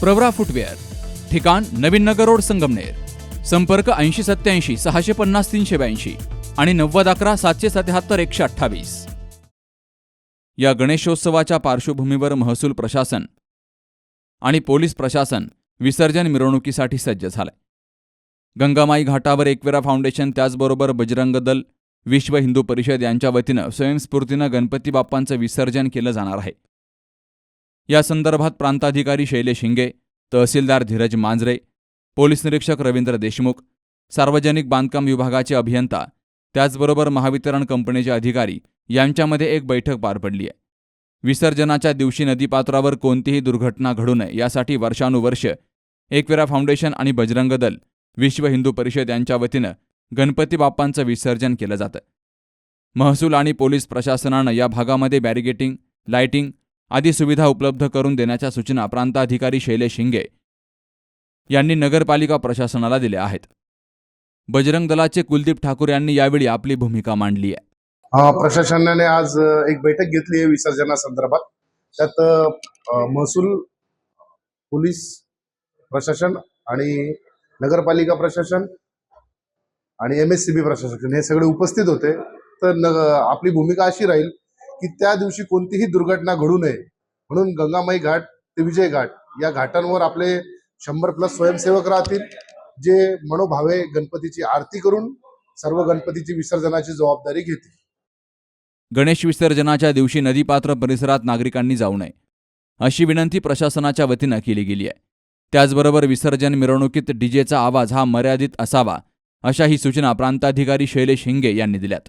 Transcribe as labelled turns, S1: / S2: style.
S1: Pravara footwear ठिकाण नवीन नगर road Sangamner संपर्क ऐंशी सत्याऐंशी सहाशे पन्नास तीनशे ब्याऐंशी आणि नव्वद अकरा सातशे सत्याहत्तर एकशे अठ्ठावीस. या गणेशोत्सवाच्या पार्श्वभूमीवर महसूल प्रशासन आणि पोलीस प्रशासन विसर्जन मिरवणुकीसाठी सज्ज झालंय. गंगामाई घाटावर एकवेरा फाउंडेशन त्याचबरोबर बजरंग दल विश्व हिंदू परिषद यांच्या वतीनं स्वयंस्फूर्तीनं गणपती बाप्पांचं विसर्जन केलं जाणार आहे. या संदर्भात प्रांताधिकारी शैलेश हिंगे तहसीलदार धीरज मांजरे पोलीस निरीक्षक रवींद्र देशमुख सार्वजनिक बांधकाम विभागाचे अभियंता त्याचबरोबर महावितरण कंपनीचे अधिकारी यांच्यामध्ये एक बैठक पार पडली आहे. विसर्जनाच्या दिवशी नदीपात्रावर कोणतीही दुर्घटना घडू नये यासाठी वर्षानुवर्ष एकविरा फाउंडेशन आणि बजरंग दल विश्व हिंदू परिषद यांच्या वतीनं गणपती बाप्पांचं विसर्जन केलं जातं. महसूल आणि पोलीस प्रशासनानं या भागामध्ये बॅरिगेटिंग लाइटिंग आदी सुविधा उपलब्ध करून देण्याच्या सूचना प्रांताधिकारी शैलेश शिंगे यांनी नगरपालिका प्रशासनाला दिल्या आहेत. बजरंग दलाचे कुलदीप ठाकूर यांनी यावेळी आपली भूमिका मांडली आहे.
S2: प्रशासनाने आज एक बैठक घेतली आहे विसर्जनासंदर्भात त्यात महसूल पोलीस प्रशासन आणि नगरपालिका प्रशासन आणि एम एस सी बी प्रशासन हे सगळे उपस्थित होते. तर न आपली भूमिका अशी राहील की त्या दिवशी कोणतीही दुर्घटना घडू नये. म्हणून गंगामाई घाट ते विजय घाट या घाटांवर आपले शंभर प्लस स्वयंसेवक राहतील जे मनोभावे गणपतीची आरती करून सर्व गणपतीची विसर्जनाची जबाबदारी घेतील.
S1: गणेश विसर्जनाच्या दिवशी नदीपात्र परिसरात नागरिकांनी जाऊ नये अशी विनंती प्रशासनाच्या वतीनं केली गेली आहे. त्याचबरोबर विसर्जन मिरवणुकीत डीजेचा आवाज हा मर्यादित असावा अशा ही सूचना प्रांताधिकारी शैलेश हिंगे यांनी दिल्यात.